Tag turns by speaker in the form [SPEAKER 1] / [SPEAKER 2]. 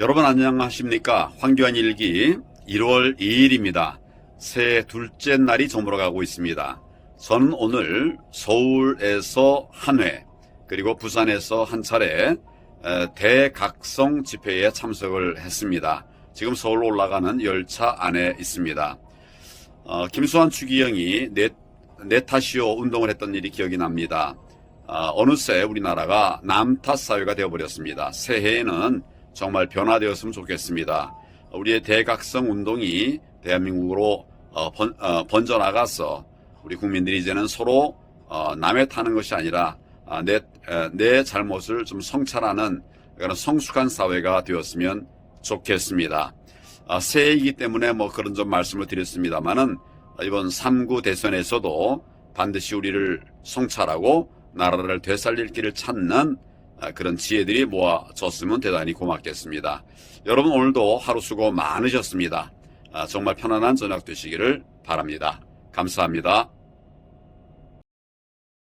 [SPEAKER 1] 여러분 안녕하십니까? 황교안 일기 1월 2일입니다. 새해 둘째 날이 저물어가고 있습니다. 저는 오늘 서울에서 한 회, 그리고 부산에서 한 차례 에, 대각성 집회에 참석을 했습니다. 지금 서울로 올라가는 열차 안에 있습니다. 어, 김수환 추기경이 네, 네타시오 운동을 했던 일이 기억이 납니다. 어, 어느새 우리나라가 남탓 사회가 되어버렸습니다. 새해에는 정말 변화되었으면 좋겠습니다. 우리의 대각성 운동이 대한민국으로 어, 번, 어, 번져나가서 우리 국민들이 이제는 서로 어, 남의 타는 것이 아니라 아, 내, 에, 내 잘못을 좀 성찰하는 그런 성숙한 사회가 되었으면 좋겠습니다. 아, 새해이기 때문에 뭐 그런 좀 말씀을 드렸습니다만은 이번 3구 대선에서도 반드시 우리를 성찰하고 나라를 되살릴 길을 찾는 아, 그런 지혜들이 모아졌으면 대단히 고맙겠습니다. 여러분 오늘도 하루 수고 많으셨습니다. 아, 정말 편안한 저녁 되시기를 바랍니다. 감사합니다.